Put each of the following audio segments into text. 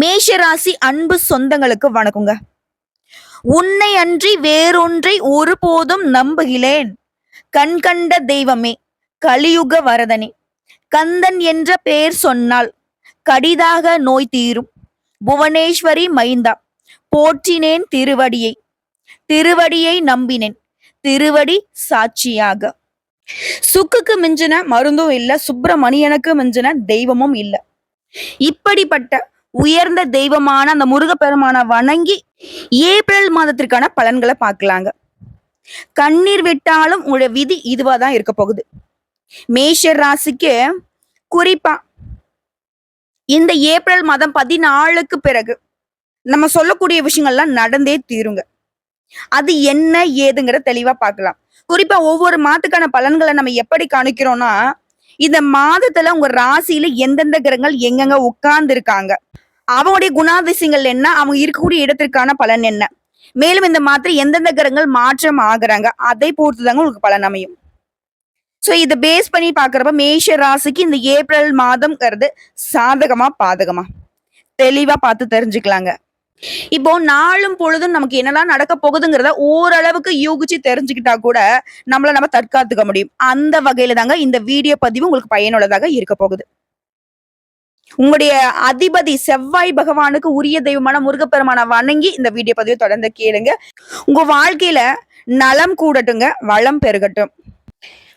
மேஷராசி அன்பு சொந்தங்களுக்கு வணக்கங்க. உன்னை அன்றி வேறொன்றை ஒருபோதும் நம்புகிறேன். கண் கண்ட தெய்வமே கலியுக வரதனே கந்தன் என்ற பெயர் சொன்னால் கடிதாக நோய் தீரும். புவனேஸ்வரி மைந்தா போற்றினேன் திருவடியை திருவடியை நம்பினேன் திருவடி சாட்சியாக. சுக்குக்கு மிஞ்சின மருந்தும் இல்ல சுப்பிரமணியனுக்கு மிஞ்சின தெய்வமும் இல்ல. இப்படிப்பட்ட உயர்ந்த தெய்வமான அந்த முருகப்பெருமான வணங்கி ஏப்ரல் மாதத்திற்கான பலன்களை பார்க்கலாங்க. கண்ணீர் விட்டாலும் உங்களுடைய விதி இதுவா தான் இருக்க போகுது. மேஷர் ராசிக்கு குறிப்பா இந்த ஏப்ரல் மாதம் பதினாலுக்கு பிறகு நம்ம சொல்லக்கூடிய விஷயங்கள்லாம் நடந்தே தீருங்க. அது என்ன ஏதுங்கிற தெளிவா பார்க்கலாம். குறிப்பா ஒவ்வொரு மாதத்துக்கான பலன்களை நம்ம எப்படி காணிக்கிறோம்னா இந்த மாதத்துல உங்க ராசியில எந்தெந்த கிரகங்கள் எங்கெங்க உட்கார்ந்து இருக்காங்க அவங்களுடைய குணாதிசயங்கள் என்ன? அவங்க இருக்கக்கூடிய இடத்திற்கான பலன் என்ன? மேலும் இந்த மாத்திரை எந்தெந்த கிரகங்கள் மாற்றம் ஆகுறாங்க? அதை பொறுத்து தாங்க உங்களுக்கு பலன் அமையும். சோ இதை பேஸ் பண்ணி பாக்குறப்ப மேஷ ராசிக்கு இந்த ஏப்ரல் மாதம்ங்கிறது சாதகமா பாதகமா? தெளிவா பார்த்து தெரிஞ்சுக்கலாங்க. இப்போ நாளும் பொழுதும் நமக்கு என்னெல்லாம் நடக்க போகுதுங்கிறத ஓரளவுக்கு யூகிச்சு தெரிஞ்சுக்கிட்டா கூட நம்மள நம்ம தற்காத்துக்க முடியும். அந்த வகையில தாங்க இந்த வீடியோ பதிவு உங்களுக்கு பயனுள்ளதாக இருக்க போகுது. உங்களுடைய அதிபதி செவ்வாய் பகவானுக்கு உரிய தெய்வமான முருகப்பெருமான வணங்கி இந்த வீடியோ பதிவை தொடர்ந்து கேளுங்க. உங்க வாழ்க்கையில நலம் கூடட்டுங்க வளம் பெருகட்டும்.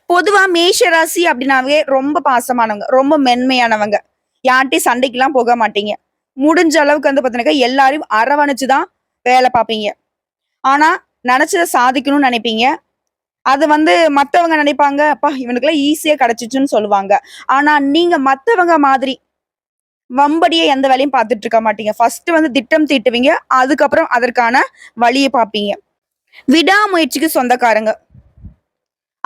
பொதுவா மேஷ ராசி அப்படின்னாவே ரொம்ப பாசமானவங்க ரொம்ப மென்மையானவங்க. யார்ட்டையும் சண்டைக்கெல்லாம் போக மாட்டீங்க. முடிஞ்ச அளவுக்கு வந்து பார்த்தீங்கன்னா எல்லாரையும் அரவணைச்சு தான் வேலை பார்ப்பீங்க. ஆனா நினைச்சதை சாதிக்கணும்னு நினைப்பீங்க. அது வந்து மத்தவங்க நினைப்பாங்க அப்பா இவனுக்குலாம் ஈஸியா கிடைச்சிச்சுன்னு சொல்லுவாங்க. ஆனா நீங்க மத்தவங்க மாதிரி வம்படியே எந்த வேலையும் பார்த்துட்டு இருக்க மாட்டீங்க. ஃபர்ஸ்ட் வந்து திட்டம் தீட்டுவீங்க. அதுக்கப்புறம் அதற்கான வழியை பார்ப்பீங்க. விடாமுயற்சிக்கு சொந்தக்காரங்க.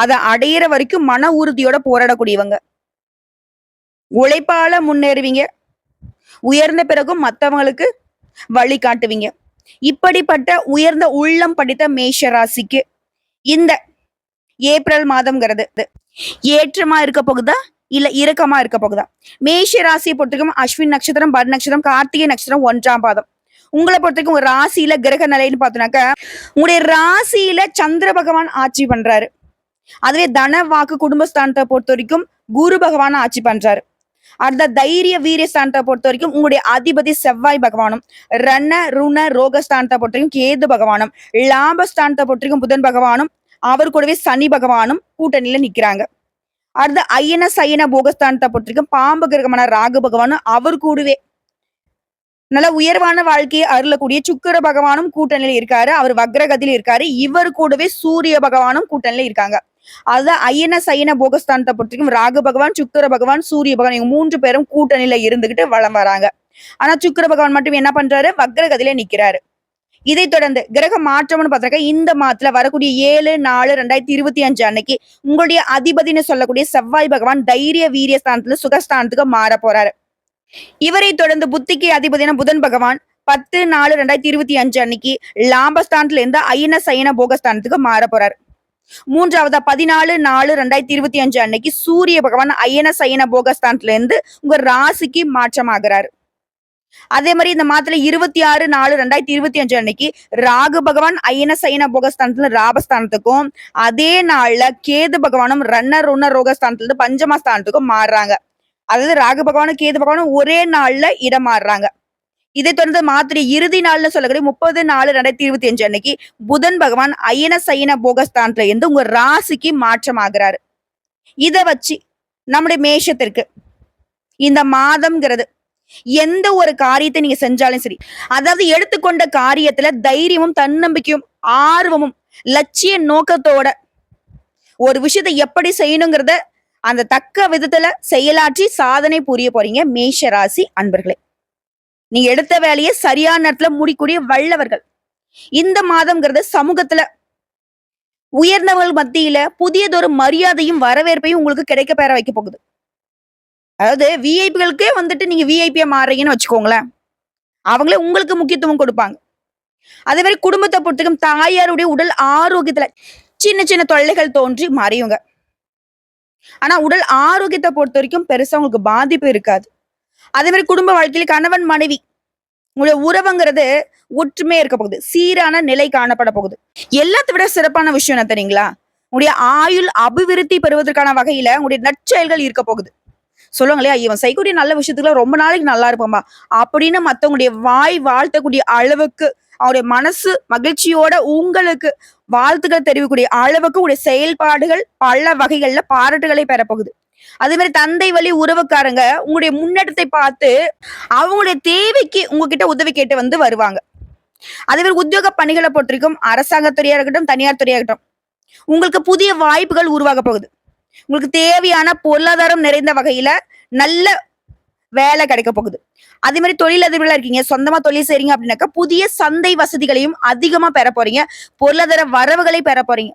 அதை அடையிற வரைக்கும் மன உறுதியோட போராடக்கூடியவங்க. உழைப்பால முன்னேறுவீங்க. உயர்ந்த பிறகும் மற்றவங்களுக்கு வழி காட்டுவீங்க. இப்படிப்பட்ட உயர்ந்த உள்ளம் படித்த மேஷ ராசிக்கு இந்த ஏப்ரல் மாதம்ங்கிறது. ஏற்றமா இருக்க போகுதா? இல்ல இறக்கமா இருக்க போகுதா? மேஷ ராசியை பொறுத்தவரைக்கும் அஸ்வின் நட்சத்திரம் பர் நட்சத்திரம் கார்த்திகை நட்சத்திரம் ஒன்றாம் பாதம். உங்களை பொறுத்தவரைக்கும் ஒரு ராசியில கிரக நிலைன்னு பார்த்தோம்னாக்க உங்களுடைய ராசியில சந்திர பகவான் ஆட்சி பண்றாரு. அதுவே தன வாக்கு குடும்பஸ்தானத்தை பொறுத்த வரைக்கும் குரு பகவான் ஆட்சி பண்றாரு. அடுத்த தைரிய வீரிய ஸ்தானத்தை பொறுத்த வரைக்கும் உங்களுடைய அதிபதி செவ்வாய் பகவானும் ரண ருண ரோகஸ்தானத்தை பொறுத்த வரைக்கும் கேது பகவானும் லாபஸ்தானத்தை பொறுத்த வரைக்கும் புதன் பகவானும் அவர் கூடவே சனி பகவானும் கூட்டணியில நிக்கிறாங்க. அடுத்து ஐயன சயன போகஸ்தானத்தை பொறுத்திருக்கும் பாம்பு கிரகமான ராகு பகவானும் அவர் கூடவே. நல்ல உயர்வான வாழ்க்கையை அருளக்கூடிய சுக்கிர பகவானும் கூட்டணியில இருக்காரு. அவர் வக்ரகத்தில் இருக்காரு. இவர் கூடவே சூரிய பகவானும் கூட்டணியில இருக்காங்க. அதுதான் ஐயன சயன போகஸ்தானத்தை பொறுத்திருக்கும் ராகு பகவான் சுக்கிர பகவான் சூரிய பகவான் இவங்க மூன்று பேரும் கூட்டணியில இருந்துகிட்டு வளம் வராங்க. ஆனா சுக்கிர பகவான் மட்டும் என்ன பண்றாரு? வக்ரகதியில நிக்கிறாரு. இதைத் தொடர்ந்து கிரக மாற்றம்னு பார்த்தாக்க இந்த மாதத்துல வரக்கூடிய ஏழு நாலு ரெண்டாயிரத்தி இருபத்தி அஞ்சு அன்னைக்கு உங்களுடைய அதிபதினு சொல்லக்கூடிய செவ்வாய் பகவான் தைரிய வீரிய ஸ்தானத்துல சுகஸ்தானத்துக்கு மாற போறாரு. இவரை தொடர்ந்து புத்திக்கு அதிபதியான புதன் பகவான் பத்து நாலு ரெண்டாயிரத்தி இருபத்தி அஞ்சு அன்னைக்கு லாபஸ்தானத்துல இருந்து ஐன சயன போகஸ்தானத்துக்கு மாற போறாரு. மூன்றாவதா பதினாலு நாலு ரெண்டாயிரத்தி இருபத்தி அஞ்சு அன்னைக்கு சூரிய பகவான் ஐயன சயன போகஸ்தானத்துல இருந்து உங்க ராசிக்கு மாற்றமாகிறாரு. அதே மாதிரி இந்த மாதத்துல இருபத்தி ஆறு நாலு ரெண்டாயிரத்தி இருபத்தி அஞ்சு அன்னைக்கு ராகு பகவான் ஐன சைன போகஸ்தானத்துல ராபஸ்தானத்துக்கும் அதே நாள்ல கேது பகவானும் ரன்னர் உன்னர் ரோகஸ்தானத்துல இருந்து பஞ்சமஸ்தானத்துக்கும் மாறுறாங்க. அதாவது ராகு பகவானும் கேது பகவானும் ஒரே நாள்ல இடம் மாறுறாங்க. இதை தொடர்ந்து மாத்திரை இறுதி நாள்னு சொல்லக்கூடிய முப்பது நாலு ரெண்டாயிரத்தி இருபத்தி அஞ்சு அன்னைக்கு புதன் பகவான் ஐயன சைன போகஸ்தானத்துல இருந்து உங்க ராசிக்கு மாற்றம் ஆகுறாரு இதை வச்சு நம்முடைய மேஷத்திற்கு இந்த மாதம்ங்கிறது எந்த ஒரு காரியத்தை நீங்க செஞ்சாலும் சரி அதாவது எடுத்துக்கொண்ட காரியத்துல தைரியமும் தன்னம்பிக்கையும் ஆர்வமும் லட்சிய நோக்கத்தோட ஒரு விஷயத்தை எப்படி செய்யணுங்கிறத அந்த தக்க விதத்துல செயலாற்றி சாதனை புரிய போறீங்க. மேஷ ராசி அன்பர்களே நீங்க எடுத்த வேலையை சரியான நேரத்துல முடிக்கூடிய வல்லவர்கள். இந்த மாதம்ங்கிறது சமூகத்துல உயர்ந்தவர்கள் மத்தியில புதியதொரு மரியாதையும் வரவேற்பையும் உங்களுக்கு கிடைக்க பெற வைக்க போகுது. அதாவது விஐபிகளுக்கே வந்துட்டு நீங்க விஐபியா மாறுறீங்கன்னு வச்சுக்கோங்களேன். அவங்களே உங்களுக்கு முக்கியத்துவம் கொடுப்பாங்க. அதே மாதிரி குடும்பத்தை பொறுத்தக்கும் தாயாருடைய உடல் ஆரோக்கியத்துல சின்ன சின்ன தொல்லைகள் தோன்றி மறையுங்க ஆனா உடல் ஆரோக்கியத்தை பொறுத்த வரைக்கும் பெருசா உங்களுக்கு பாதிப்பு இருக்காது. அதே மாதிரி குடும்ப வாழ்க்கையில கணவன் மனைவி உங்களுடைய உறவுங்கிறது ஒற்றுமையாக இருக்க போகுது. சீரான நிலை காணப்பட போகுது. எல்லாத்தை விட சிறப்பான விஷயம் என்ன தெரியுங்களா? உங்களுடைய ஆயுள் அபிவிருத்தி பெறுவதற்கான வகையில உங்களுடைய நற்செயல்கள் இருக்க போகுது. சொல்லுவாங்க இல்லையா இவன் செய்யக்கூடிய நல்ல விஷயத்துக்குள்ள ரொம்ப நாளைக்கு நல்லா இருப்போம்பா அப்படின்னு மத்தவங்களுடைய வாய் வாழ்த்தக்கூடிய அளவுக்கு அவருடைய மனசு மகிழ்ச்சியோட உங்களுக்கு வாழ்த்துக்கள் தெரிவிக்கக்கூடிய அளவுக்கு உடைய செயல்பாடுகள் பல வகைகள்ல பாராட்டுகளை பெறப்போகுது. அதே மாதிரி தந்தை வழி உறவுக்காரங்க உங்களுடைய முன்னேற்றத்தை பார்த்து அவங்களுடைய தேவைக்கு உங்ககிட்ட உதவி கேட்டு வந்து வருவாங்க. அதே மாதிரி உத்தியோக பணிகளை பொறுத்திருக்கும் அரசாங்கத்துறையா இருக்கட்டும் தனியார் துறையா இருக்கட்டும் உங்களுக்கு புதிய வாய்ப்புகள் உருவாக போகுது. உங்களுக்கு தேவையான பொருளாதாரம் நிறைந்த வகையில நல்ல வேலை கிடைக்க போகுது. அதே மாதிரி தொழில் தொழிலதிபர்களா இருக்கீங்க சொந்தமா தொழில் செய்றீங்க அப்படின்னாக்கா புதிய சந்தை வசதிகளையும் அதிகமா பெற போறீங்க. பொருளாதார வரவுகளை பெற போறீங்க.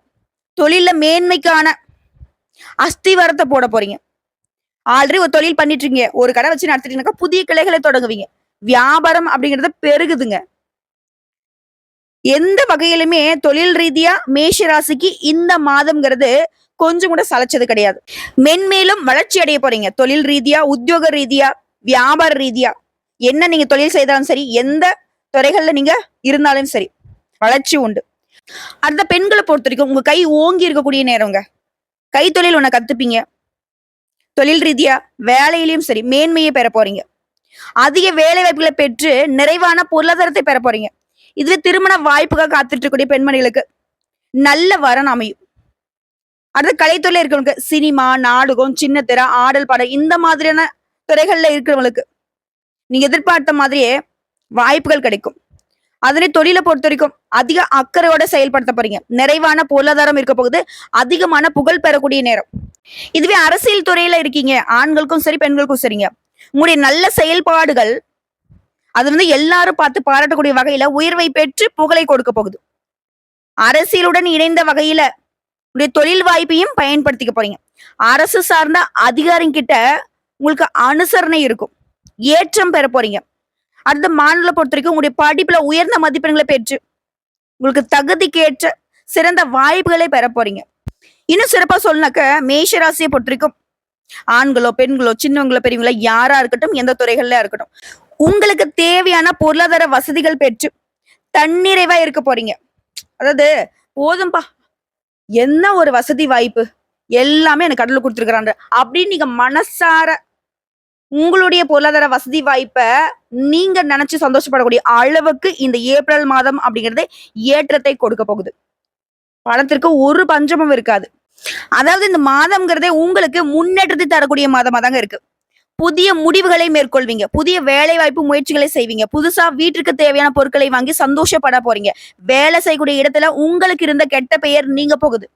தொழில மேன்மைக்கான அஸ்திவாரத்தை போட போறீங்க. ஆல்ரெடி ஒரு தொழில் பண்ணிட்டு இருக்கீங்க. ஒரு கடை வச்சு நடத்திட்டீங்கன்னாக்கா புதிய கிளைகளை தொடங்குவீங்க. வியாபாரம் அப்படிங்கிறது பெருகுதுங்க. எந்த வகையிலுமே தொழில் ரீதியா மேஷ ராசிக்கு இந்த மாதம்ங்கிறது கொஞ்சம் கூட சளைச்சது கிடையாது. மென்மேலும் வளர்ச்சி அடைய போறீங்க. தொழில் ரீதியா உத்தியோக ரீதியா வியாபார ரீதியா என்ன நீங்க தொழில் செய்தாலும் சரி எந்த துறைகள்ல நீங்க இருந்தாலும் சரி வளர்ச்சி உண்டு. அடுத்த பெண்களை பொறுத்த வரைக்கும் உங்க கை ஓங்கி இருக்கக்கூடிய நேரங்க. கைத்தொழில் ஒண்ண கத்துப்பீங்க. தொழில் ரீதியா வேலையிலையும் சரி மேன்மையை பெற போறீங்க. அதிக வேலை வாய்ப்புகளை பெற்று நிறைவான பொருளாதாரத்தை பெற போறீங்க. இதுவே திருமண வாய்ப்புக்காக காத்துட்டு இருக்கக்கூடிய பெண்மணிகளுக்கு நல்ல வரன் அமையும். அடுத்து கலைத்துறையில இருக்கிறவங்களுக்கு சினிமா நாடகம் சின்ன திரை ஆடல் பாடல் இந்த மாதிரியான துறைகள்ல இருக்கிறவங்களுக்கு நீங்க எதிர்பார்த்த மாதிரியே வாய்ப்புகள் கிடைக்கும். அதனை தொழிலை பொறுத்த வரைக்கும் அதிக அக்கறையோட செயல்படுத்த போறீங்க. நிறைவான பொருளாதாரம் இருக்க போகுது. அதிகமான புகழ் பெறக்கூடிய நேரம். இதுவே அரசியல் துறையில இருக்கீங்க. ஆண்களுக்கும் சரி பெண்களுக்கும் சரிங்க. உங்களுடைய நல்ல செயல்பாடுகள் அது வந்து எல்லாரும் பார்த்து பாராட்டக்கூடிய வகையில உயர்வை பெற்று புகழை கொடுக்க போகுது. அரசியலுடன் இணைந்த வகையில உடைய தொழில் வாய்ப்பையும் பயன்படுத்திக்க போறீங்க. அரசு சார்ந்த அதிகாரிங்கிட்ட உங்களுக்கு அனுசரணை இருக்கும். ஏற்றம் பெற போறீங்க. அடுத்த மாநில பொறுத்த வரைக்கும் உங்களுடைய படிப்புல உயர்ந்த மதிப்பெண்களை பெற்று உங்களுக்கு தகுதிக்கேற்ற சிறந்த வாய்ப்புகளை பெற போறீங்க. இன்னும் சிறப்பா சொல்லினாக்க மேஷ ராசியை பொறுத்த வரைக்கும் ஆண்களோ பெண்களோ சின்னவங்களோ பெரியவங்களோ யாரா இருக்கட்டும் எந்த துறைகள்ல இருக்கட்டும். உங்களுக்கு தேவையான பொருளாதார வசதிகள் பெற்று தன்னிறைவா இருக்க போறீங்க. அதாவது போதும்பா. என்ன ஒரு வசதி வாய்ப்பு? எல்லாமே எனக்கு கடலில் கொடுத்துருக்குறாங்க. அப்படின்னு நீங்க மனசார உங்களுடைய பொருளாதார வசதி வாய்ப்பை நீங்க நினைச்சு சந்தோஷப்படக்கூடிய அளவுக்கு இந்த ஏப்ரல் மாதம் அப்படிங்கிறது ஏற்றத்தை கொடுக்க போகுது. பணத்திற்கு ஒரு பஞ்சமும் இருக்காது. அதாவது இந்த மாதம்ங்கிறதே உங்களுக்கு முன்னேற்றத்தை தரக்கூடிய மாதமா தாங்க இருக்கு. புதிய முடிவுகளை மேற்கொள்வீங்க. புதிய வேலை வாய்ப்பு முயற்சிகளை செய்வீங்க. புதுசா வீட்டுக்கு தேவையான பொருட்களை வாங்கி சந்தோஷப்பட போறீங்க. வேலை செய்யக்கூடிய இடத்துல உங்களுக்கு இருந்த கெட்ட பெயர் நீங்க போகுது.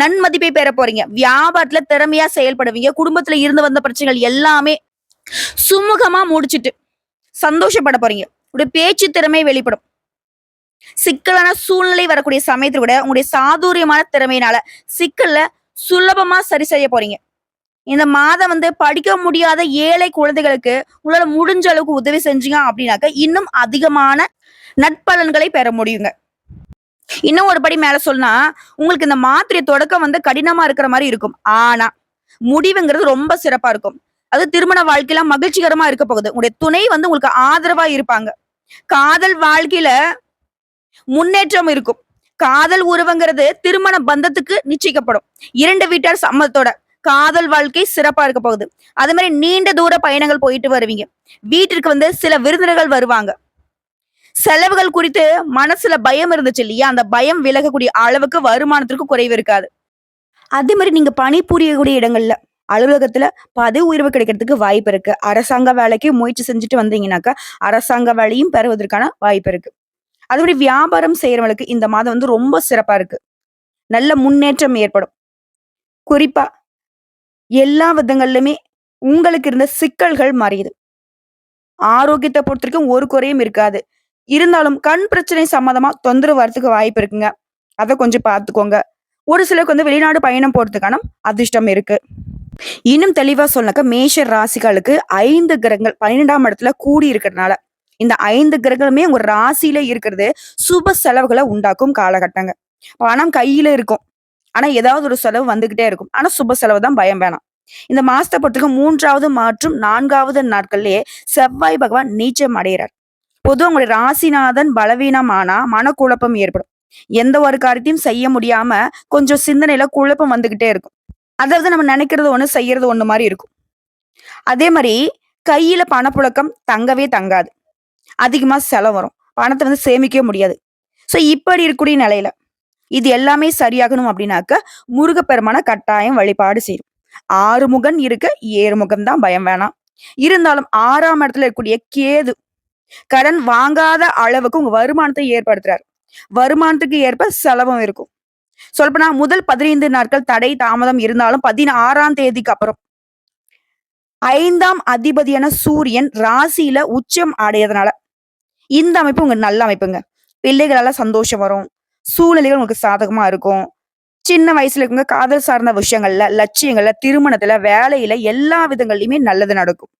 நன்மதிப்பை பெற போறீங்க. வியாபாரத்துல திறமையா செயல்படுவீங்க. குடும்பத்துல இருந்து வந்த பிரச்சனைகள் எல்லாமே சுமூகமா முடிச்சிட்டு சந்தோஷப்பட போறீங்க. உடைய பேச்சு திறமை வெளிப்படும். சிக்கலான சூழ்நிலை வரக்கூடிய சமயத்தில் கூட உங்களுடைய சாதுரியமான திறமையினால சிக்கல்ல சுலபமா சரி செய்ய போறீங்க. இந்த மாதம் வந்து படிக்க முடியாத ஏழை குழந்தைகளுக்கு உங்களால முடிஞ்ச அளவுக்கு உதவி செஞ்சீங்க அப்படின்னாக்க இன்னும் அதிகமான நட்பலன்களை பெற முடியுங்க. இன்னும் ஒரு படி மேல சொன்னா உங்களுக்கு இந்த மாத்திரை தொடக்கம் வந்து கடினமா இருக்கிற மாதிரி இருக்கும். ஆனா முடிவுங்கிறது ரொம்ப சிறப்பா இருக்கும். அது திருமண வாழ்க்கையில மகிழ்ச்சிகரமா இருக்க போகுது. உங்களுடைய துணை வந்து உங்களுக்கு ஆதரவா இருப்பாங்க. காதல் வாழ்க்கையில முன்னேற்றம் இருக்கும். காதல் உறவுங்கிறது திருமண பந்தத்துக்கு நிச்சயிக்கப்படும். இரண்டு வீட்டார் சம்மத்தோட காதல் வாழ்க்கை சிறப்பா இருக்க போகுது. அதே மாதிரி நீண்ட தூர பயணங்கள் போயிட்டு வருவீங்க. வீட்டிற்கு வந்து சில விருந்தினர்கள் வருவாங்க. செலவுகள் குறித்து மனசுல பயம் இருந்துச்சு இல்லையா? அந்த பயம் விலகக்கூடிய அளவுக்கு வருமானத்திற்கு குறைவு இருக்காது. அதே மாதிரி நீங்க பணிபுரியக்கூடிய இடங்கள்ல அலுவலகத்துல பதவி உயர்வு கிடைக்கிறதுக்கு வாய்ப்பு இருக்கு. அரசாங்க வேலைக்கு முயற்சி செஞ்சுட்டு வந்தீங்கன்னாக்கா அரசாங்க வேலையும் பெறுவதற்கான வாய்ப்பு இருக்கு. அதே மாதிரி வியாபாரம் செய்யறவங்களுக்கு இந்த மாதம் வந்து ரொம்ப சிறப்பா இருக்கு. நல்ல முன்னேற்றம் ஏற்படும். குறிப்பா எல்லா விதங்கள்லையுமே உங்களுக்கு இருந்த சிக்கல்கள் மறையுது ஆரோக்கியத்தை பொறுத்த வரைக்கும் ஒரு குறையும் இருக்காது. இருந்தாலும் கண் பிரச்சனை சம்மந்தமா தொந்தரவு வரத்துக்கு வாய்ப்பு இருக்குங்க. அதை கொஞ்சம் பார்த்துக்கோங்க. ஒரு சிலருக்கு வந்து வெளிநாடு பயணம் போறதுக்கான அதிர்ஷ்டம் இருக்கு. இன்னும் தெளிவா சொன்னாக்க மேஷ ராசிகளுக்கு ஐந்து கிரகங்கள் பன்னிரெண்டாம் இடத்துல கூடி இருக்கிறதுனால இந்த ஐந்து கிரகங்களுமே உங்க ராசியில இருக்கிறது சுப செலவுகளை உண்டாக்கும் காலகட்டங்க. பணம் கையில இருக்கும். ஆனா ஏதாவது ஒரு செலவு வந்துகிட்டே இருக்கும். ஆனா சுப செலவு தான் பயம் வேணாம். இந்த மாசத்தை பொறுத்துக்கு மூன்றாவது மற்றும் நான்காவது நாட்கள்லயே செவ்வாய் பகவான் நீச்சம் அடைகிறார் பொது உங்களுடைய ராசிநாதன் பலவீனமானா மனக்குழப்பம் ஏற்படும். எந்த ஒரு காரியத்தையும் செய்ய முடியாம கொஞ்சம் சிந்தனையில குழப்பம் வந்துகிட்டே இருக்கும். அதாவது நம்ம நினைக்கிறது ஒண்ணு செய்யறது ஒண்ணு மாதிரி இருக்கும். அதே மாதிரி கையில பணப்புழக்கம் தங்கவே தங்காது. அதிகமா செலவு வரும். பணத்தை வந்து சேமிக்கவே முடியாது. சோ இப்படி இருக்கக்கூடிய நிலையில இது எல்லாமே சரியாகணும் அப்படின்னாக்க முருகப்பெருமான கட்டாயம் வழிபாடு செய்யும். ஆறுமுகன் இருக்க ஏறு முகம் தான் பயம் வேணாம். இருந்தாலும் ஆறாம் இடத்துல இருக்கக்கூடிய கேது கடன் வாங்காத அளவுக்கு உங்க வருமானத்தை ஏற்படுத்துறாரு. வருமானத்துக்கு ஏற்ப செலவும் இருக்கும். சொல்லப்போனா முதல் பதினைந்து நாட்கள் தடை தாமதம் இருந்தாலும் பதினாறாம் தேதிக்கு அப்புறம் ஐந்தாம் அதிபதியான சூரியன் ராசியில உச்சம் அடையறதுனால இந்த அமைப்பு உங்க நல்ல அமைப்புங்க. பிள்ளைகளால சந்தோஷம் வரும். சூழ்நிலைகள் உங்களுக்கு சாதகமா இருக்கும். சின்ன வயசுல இருக்கவங்க காதல் சார்ந்த விஷயங்கள்ல லட்சியங்கள்ல திருமணத்துல வேலையில எல்லா விதங்கள்லயுமே நல்லது நடக்கும்.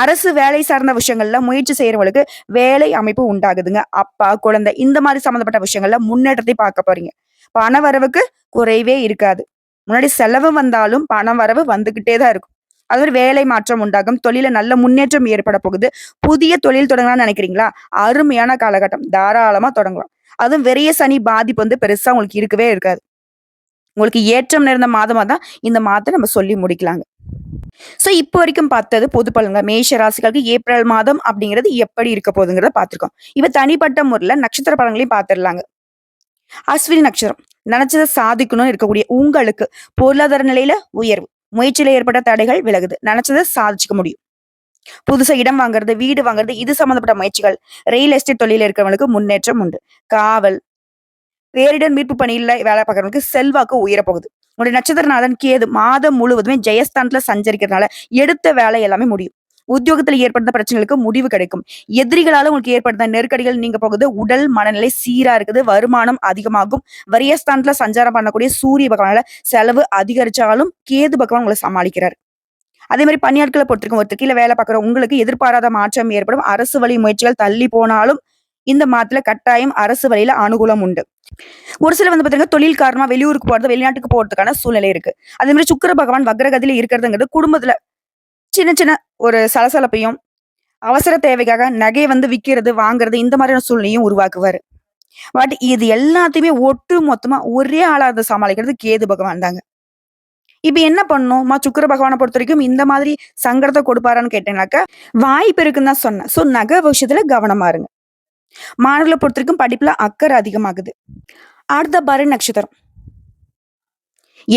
அரசு வேலை சார்ந்த விஷயங்கள்ல முயற்சி செய்யறவங்களுக்கு வேலை அமைப்பு உண்டாகுதுங்க. அப்பா குழந்தை இந்த மாதிரி சம்மந்தப்பட்ட விஷயங்கள்ல முன்னேற்றத்தை பார்க்க போறீங்க. பண வரவுக்கு குறைவே இருக்காது. முன்னாடி செலவு வந்தாலும் பண வரவு வந்துகிட்டே தான் இருக்கும். அது ஒரு வேலை மாற்றம் உண்டாகும். தொழில நல்ல முன்னேற்றம் ஏற்பட போகுது. புதிய தொழில் தொடங்கலாம்னு நினைக்கிறீங்களா? அருமையான காலகட்டம். தாராளமா தொடங்கலாம். அதுவும் வெறிய சனி பாதிப்பு வந்து பெருசா உங்களுக்கு இருக்கவே இருக்காது. உங்களுக்கு ஏற்றம் நிறைந்த மாதமா தான் இந்த மாதத்தை நம்ம சொல்லி முடிக்கலாங்க. சோ இப்போ வரைக்கும் பார்த்தது பொது பலன்கள். மேஷ ராசிகளுக்கு ஏப்ரல் மாதம் அப்படிங்கிறது எப்படி இருக்க போகுதுங்கிறத பார்த்துருக்கோம். இப்ப தனிப்பட்ட முறையில நட்சத்திர பலன்களையும் பார்த்துடலாங்க. அஸ்வினி நட்சத்திரம். நினைச்சதை சாதிக்கணும்னு இருக்கக்கூடிய உங்களுக்கு பொருளாதார நிலையில உயர்வு. முயற்சியில ஏற்பட்ட தடைகள் விலகுது. நினைச்சதை சாதிச்சுக்க முடியும். புதுசா இடம் வாங்குறது வீடு வாங்குறது இது சம்பந்தப்பட்ட முயற்சிகள். ரியல் எஸ்டேட் தொழிலில் இருக்கிறவங்களுக்கு முன்னேற்றம் உண்டு. காவல். பேரிடர் மீட்பு பணியில வேலை பார்க்கறவங்களுக்கு செல்வாக்கு உயரப்போகுது. உங்களுடைய நட்சத்திரநாதன் கேது மாதம் முழுவதுமே ஜெயஸ்தான்ல சஞ்சரிக்கிறதுனால எடுத்த வேலை எல்லாமே முடியும். உத்தியோகத்துல ஏற்படுத்த பிரச்சனைகளுக்கு முடிவு கிடைக்கும். எதிரிகளால் உங்களுக்கு ஏற்படுத்த நெருக்கடிகள் நீங்க போகுது. உடல் மனநிலை சீரா இருக்குது. வருமானம் அதிகமாகும். வரியஸ்தானத்துல சஞ்சாரம் பண்ணக்கூடிய சூரிய பகவானால செலவு அதிகரிச்சாலும் கேது பகவான் உங்களை சமாளிக்கிறார். அதே மாதிரி பணியாட்களை பொறுத்திருக்கும் ஒருத்தர் கீழே வேலை பார்க்குற உங்களுக்கு எதிர்பாராத மாற்றம் ஏற்படும். அரசு வழி முயற்சிகள் தள்ளி போனாலும் இந்த மாதத்துல கட்டாயம் அரசு வழியில அனுகூலம் உண்டு. ஒரு சில வந்து பாத்தீங்கன்னா தொழில் காரணமா வெளியூருக்கு போறது வெளிநாட்டுக்கு போறதுக்கான சூழ்நிலை இருக்கு. அதே மாதிரி சுக்கிர பகவான் வக்ரகதியில இருக்கிறதுங்கிறது குடும்பத்துல சின்ன சின்ன ஒரு சலசலப்பையும் அவசர தேவைக்காக நகையை வந்து விக்கிறது வாங்குறது இந்த மாதிரியான சூழ்நிலையும் உருவாக்குவாரு. பட் இது எல்லாத்தையுமே ஒட்டு மொத்தமா ஒரே ஆளா இருந்து சமாளிக்கிறது கேது பகவான் தாங்க. இப்போ என்ன பண்ணும்? மா சுக்கிர பகவானை பொறுத்த வரைக்கும் இந்த மாதிரி சங்கடத்தை கொடுப்பாரான்னு கேட்டேனாக்கா வாய்ப்பு இருக்குன்னு தான் சொன்னேன். ஸோ நகை விஷயத்துல கவனமா இருங்க. மாணவர்களை பொறுத்த வரைக்கும் படிப்புல அக்கறை அதிகமாகுது. அடுத்த பரு நட்சத்திரம்.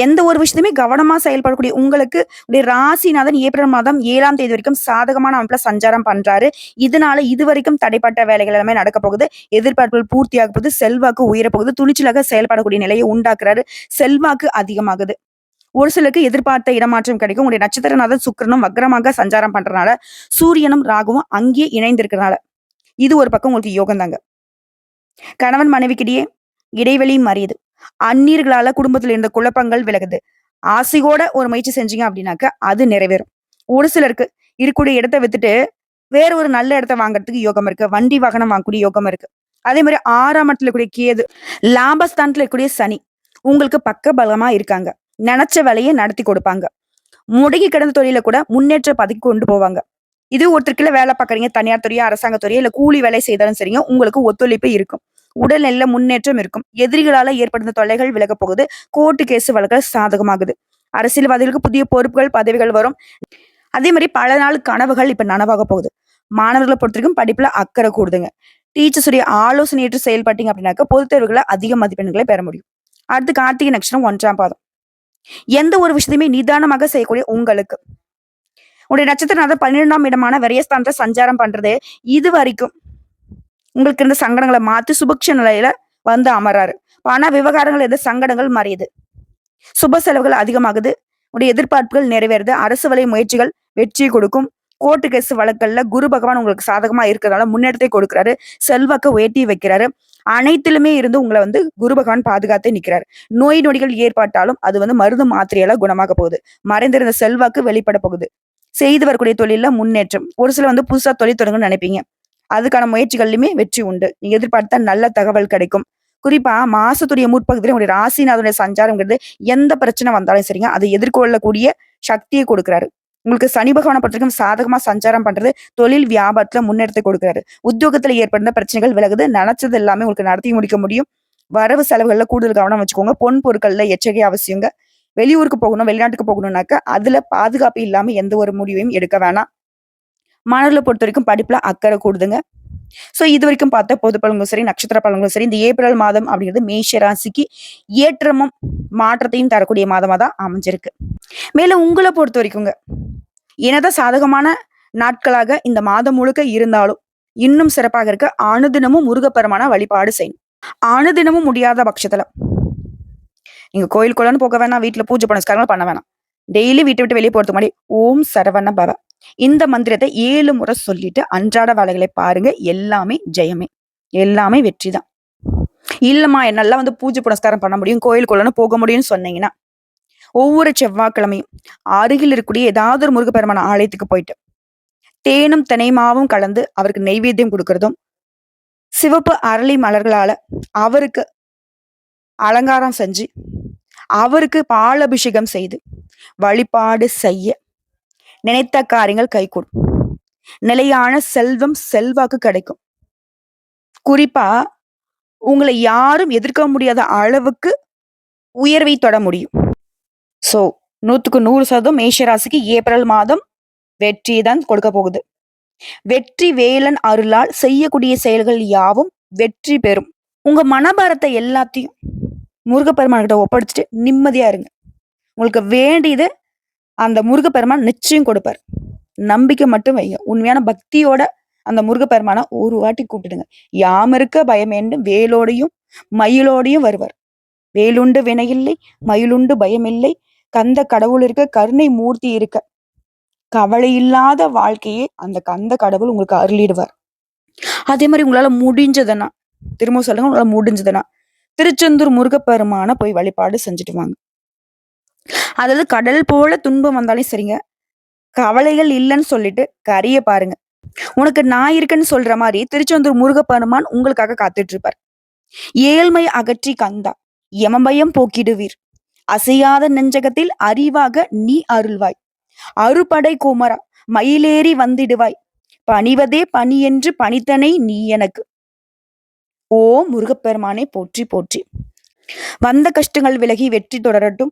எந்த ஒரு விஷயத்தையுமே கவனமா செயல்படக்கூடிய உங்களுக்கு ராசிநாதன் ஏப்ரல் மாதம் ஏழாம் தேதி வரைக்கும் சாதகமான அமைப்புல சஞ்சாரம் பண்றாரு. இதனால இது வரைக்கும் தடைப்பட்ட வேலைகள் எல்லாமே நடக்க போகுது. எதிர்பார்ப்புகள் பூர்த்தியாக போகுது. செல்வாக்கு உயரப்போகுது துணிச்சலாக செயல்படக்கூடிய நிலையை உண்டாக்குறாரு. செல்வாக்கு அதிகமாகுது. ஒரு சிலருக்கு எதிர்பார்த்த இடமாற்றம் கிடைக்கும். உங்களுடைய நட்சத்திரநாதன் சுக்கிரனும் வக்ரமாக சஞ்சாரம் பண்றதுனால சூரியனும் ராகுவும் அங்கேயே இணைந்திருக்கிறதுனால இது ஒரு பக்கம் உங்களுக்கு யோகம் தாங்க. கணவன் மனைவிக்கிடையே இடைவெளியும் மறியுது. அந்நீர்களால குடும்பத்துல இருந்த குழப்பங்கள் விலகுது. ஆசையோட ஒரு முயற்சி செஞ்சீங்க அப்படின்னாக்க அது நிறைவேறும். ஒரு சிலருக்கு இருக்கக்கூடிய இடத்த வித்துட்டு வேற ஒரு நல்ல இடத்த வாங்குறதுக்கு யோகம் இருக்கு. வண்டி வாகனம் வாங்கக்கூடிய யோகம் இருக்கு. அதே மாதிரி ஆறாம் இடத்துல இருக்கக்கூடிய கேது லாபஸ்தானத்துல இருக்கக்கூடிய சனி உங்களுக்கு பக்க பலமா இருக்காங்க. நினைச்ச வேலையை நடத்தி கொடுப்பாங்க. முடங்கி கிடந்த தொழில கூட முன்னேற்ற பதவிக்கு கொண்டு போவாங்க. இது ஒருத்தருக்குள்ள வேலை பார்க்குறீங்க தனியார் துறையோ அரசாங்க துறையோ இல்லை கூலி வேலை செய்தாலும் சரிங்க உங்களுக்கு ஒத்துழைப்பு இருக்கும். உடல்நிலையில முன்னேற்றம் இருக்கும். எதிரிகளால ஏற்படுத்த தொல்லைகள் விலக போகுது. கோர்ட்டு கேஸ் வழக்குகள் சாதகமாகுது. அரசியல்வாதிகளுக்கு புதிய பொறுப்புகள் பதவிகள் வரும். அதே மாதிரி பல நாள் கனவுகள் இப்ப நனவாக போகுது. மாணவர்களை பொறுத்த வரைக்கும் படிப்புல அக்கறை கூடுதுங்க. டீச்சர்ஸுடைய ஆலோசனையற்று ஆலோசனை ஏற்று செயல்பட்டீங்க அப்படின்னாக்க பொதுத் தேர்வுகளை அதிக மதிப்பெண்களை பெற முடியும். அடுத்து கார்த்திகை நட்சத்திரம் ஒன்றாம் பாதம். எந்த ஒரு விஷயத்தையுமே நிதானமாக செய்யக்கூடிய உங்களுக்கு. உடைய நட்சத்திரநாதர் பன்னிரெண்டாம் இடமான விரயஸ்தானத்தை சஞ்சாரம் பண்றது. இது வரைக்கும் உங்களுக்கு இருந்த சங்கடங்களை மாத்தி சுபக்ஷ நிலையில வந்து அமராரு பண விவகாரங்கள் இருந்த சங்கடங்கள் மறையுது. சுப செலவுகள் அதிகமாகுது. உடைய எதிர்பார்ப்புகள் நிறைவேறுது. அரசு வலை முயற்சிகள் வெற்றி கொடுக்கும். கோர்ட்டு கேஸ் வழக்கல்ல குரு பகவான் உங்களுக்கு சாதகமா இருக்கிறதால முன்னேற்றத்தை கொடுக்கிறாரு. செல்வாக்க உயர்த்தி வைக்கிறாரு. அனைத்திலுமே இருந்து உங்களை வந்து குரு பகவான் பாதுகாத்து நிற்கிறார் நோய் நொடிகள் ஏற்பட்டாலும் அது வந்து மருந்து மாத்திரையால குணமாக போகுது. மறைந்திருந்த செல்வாக்கு வெளிப்பட போகுது. செய்து வரக்கூடிய தொழில முன்னேற்றம். ஒரு சில வந்து புதுசா தொழில் தொடங்கணும்னு நினைப்பீங்க. அதுக்கான முயற்சிகள்லையுமே வெற்றி உண்டு. நீங்க எதிர்பார்த்தா நல்ல தகவல் கிடைக்கும். குறிப்பா மாசத்துடைய முற்பகுதியில உங்களுடைய ராசிநாதனுடைய சஞ்சாரம்ங்கிறது எந்த பிரச்சனை வந்தாலும் சரிங்க அதை எதிர்கொள்ளக்கூடிய சக்தியை கொடுக்குறாரு. உங்களுக்கு சனி பகவானை பொறுத்த வரைக்கும் சாதகமா சஞ்சாரம் பண்றது தொழில் வியாபாரத்துல முன்னெடுத்து கொடுக்குறாரு. உத்தியோகத்துல ஏற்படுத்த பிரச்சனைகள் விலகுது. நினைச்சது எல்லாமே உங்களுக்கு நடத்தி முடிக்க முடியும். வரவு செலவுகள்ல கூடுதல் கவனம் வச்சுக்கோங்க. பொன் பொருட்கள்ல எச்சரிக்கை அவசியங்க. வெளியூருக்கு போகணும் வெளிநாட்டுக்கு போகணும்னாக்க அதுல பாதுகாப்பு இல்லாம எந்த ஒரு முடிவையும் எடுக்க வேணாம். மாணவர்களை பொறுத்த வரைக்கும் படிப்புல அக்கறை கூடுதுங்க. சோ இது வரைக்கும் பார்த்த பொது பலன்களும் சரி நட்சத்திர பலன்களும் சரி இந்த ஏப்ரல் மாதம் அப்படிங்கிறது மேஷ ராசிக்கு ஏற்றமும் மாற்றத்தையும் தரக்கூடிய மாதமாக தான் அமைஞ்சிருக்கு. மேலும் உங்களை பொறுத்த வரைக்குங்க என்னதான் சாதகமான நாட்களாக இந்த மாதம் முழுக்க இருந்தாலும் இன்னும் சிறப்பாக இருக்க அனுதினமும் முருகப்பெருமான வழிபாடு செய்யணும். அனுதினமும் முடியாத பட்சத்துல நீங்க கோயிலுக்குள்ளன்னு போக வேணாம் வீட்டுல பூஜை புனஸ்காரங்கள் பண்ண வேணாம். டெய்லி வீட்டை விட்டு வெளியே போறதுக்கு முன்னாடி ஓம் சரவண பவ. இந்த மந்திரத்தை ஏழு முறை சொல்லிட்டு அன்றாட வேலைகளை பாருங்க. எல்லாமே ஜெயமே. எல்லாமே வெற்றி தான். இல்லம்மா என்னால வந்து பூஜை புனஸ்காரம் பண்ண முடியும் கோயிலுக்குள்ளன்னு போக முடியும்னு சொன்னீங்கன்னா ஒவ்வொரு செவ்வாய்க்கிழமையும் அருகில் இருக்கக்கூடிய ஏதாவது ஒரு முருகப்பெருமான ஆலயத்துக்கு போயிட்டு தேனும் தினைமாவும் கலந்து அவருக்கு நெய்வேத்தியம் கொடுக்கறதும் சிவப்பு அரளி மலர்களால அவருக்கு அலங்காரம் செஞ்சு அவருக்கு பால் அபிஷேகம் செய்து வழிபாடு செய்ய நினைத்த காரியங்கள் கைகூடும். நிலையான செல்வம் செல்வாக்கு கிடைக்கும். குறிப்பா உங்களை யாரும் எதிர்க்க முடியாத அளவுக்கு உயர்வை தொட முடியும். சோ நூத்துக்கு நூறு சதம் மேஷராசிக்கு ஏப்ரல் மாதம் வெற்றி தான் கொடுக்க போகுது. வெற்றி வேலன் அருளால் செய்யக்கூடிய செயல்கள் யாவும் வெற்றி பெறும். உங்க மனபாரத்தை எல்லாத்தையும் முருகப்பெருமான்கிட்ட ஒப்படைச்சிட்டு நிம்மதியா இருங்க. உங்களுக்கு வேண்டியது அந்த முருகப்பெருமான் நிச்சயம் கொடுப்பார். நம்பிக்கை மட்டும் வைங்க. உண்மையான பக்தியோட அந்த முருகப்பெருமானை ஒரு வாட்டி கூப்பிடுங்க யாம் இருக்க வேலோடையும் மயிலோடையும் வருவார். வேலுண்டு வினையில்லை மயிலுண்டு பயமில்லை. கந்த கடவுள் இருக்க கருணை மூர்த்தி இருக்க. கவலை இல்லாத வாழ்க்கையே அந்த கந்த கடவுள் உங்களுக்கு அருளிடுவார். அதே மாதிரி உங்களால முடிஞ்சதுன்னா திரும்ப சொல்லுங்க உங்களால முடிஞ்சதுன்னா திருச்செந்தூர் முருகப்பெருமான போய் வழிபாடு செஞ்சுட்டு வாங்க. அதாவது கடல் போல துன்பம் வந்தாலும் சரிங்க. கவலைகள் இல்லைன்னு சொல்லிட்டு கரிய பாருங்க. உனக்கு நான் இருக்கேன்னு சொல்ற மாதிரி திருச்செந்தூர் முருகப்பெருமான் உங்களுக்காக காத்துட்டு இருப்பார் ஏழ்மை அகற்றி கந்தா யமபயம் போக்கிடுவீர். அசையாத நெஞ்சகத்தில் அறிவாக நீ அருள்வாய். அறுபடை குமரா மயிலேறி வந்திடுவாய். பணிவதே பணி என்று பணித்தனை நீ எனக்கு. ஓ முருகப்பெருமானை போற்றி போற்றி. வந்த கஷ்டங்கள் விலகி வெற்றி தொடரட்டும்.